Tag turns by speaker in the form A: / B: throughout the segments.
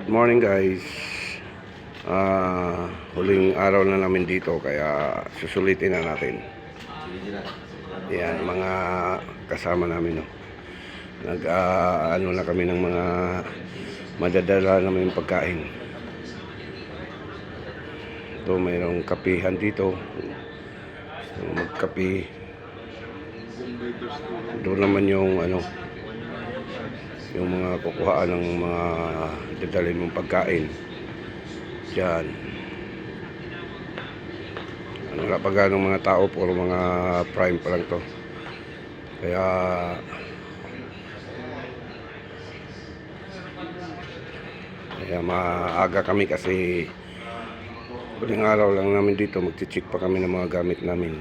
A: Good morning guys. Ah, huling araw na namin dito kaya susulitin na natin. Yan, mga kasama namin no. Nag ah, ano na kami ng mga madadala namin pagkain. Ito mayroong kapihan dito. So, magkapi. Doon naman yung ano yung mga kukuhaan ng mga dadalhin mong pagkain. Diyan. Ano, wala pa ganong mga tao, puro mga prime pa lang to. Kaya kaya maaga kami kasi huling araw lang namin dito, magchichik pa kami ng mga gamit namin.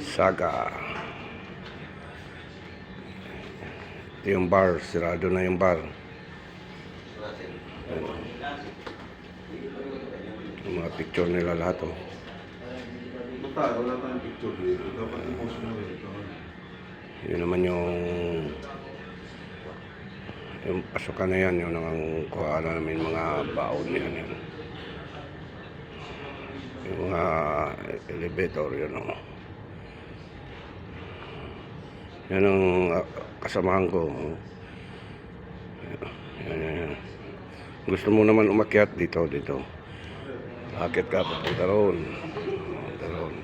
A: Saga. Ito yung bar, sirado na yung bar. Ayan. Yung mga picture nila lahat oh.
B: Total, wala tayong picture dito. Dapat mo dito.
A: Yun naman yung yung pasukan na yan, yun ang kuha na namin mga baon yan. Yun. Yung mga elevator, yun oh. Yan ang ah, kasamahan ko. oh. Yan, yan, yan. Gusto mo naman umakyat dito, dito. Akit ka, papunta roon. Papunta roon.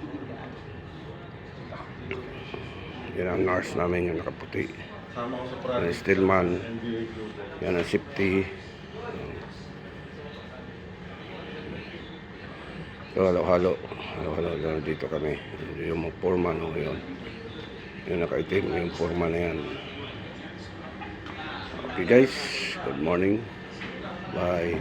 A: Yan ang nurse namin yung nakaputi. Yan ang stillman. Yan ang safety. So, halo-halo. Halo-halo dito kami. Yung mga foreman o yun. Yung nakaitim, yung foreman na yan. Okay guys, good morning. Bye.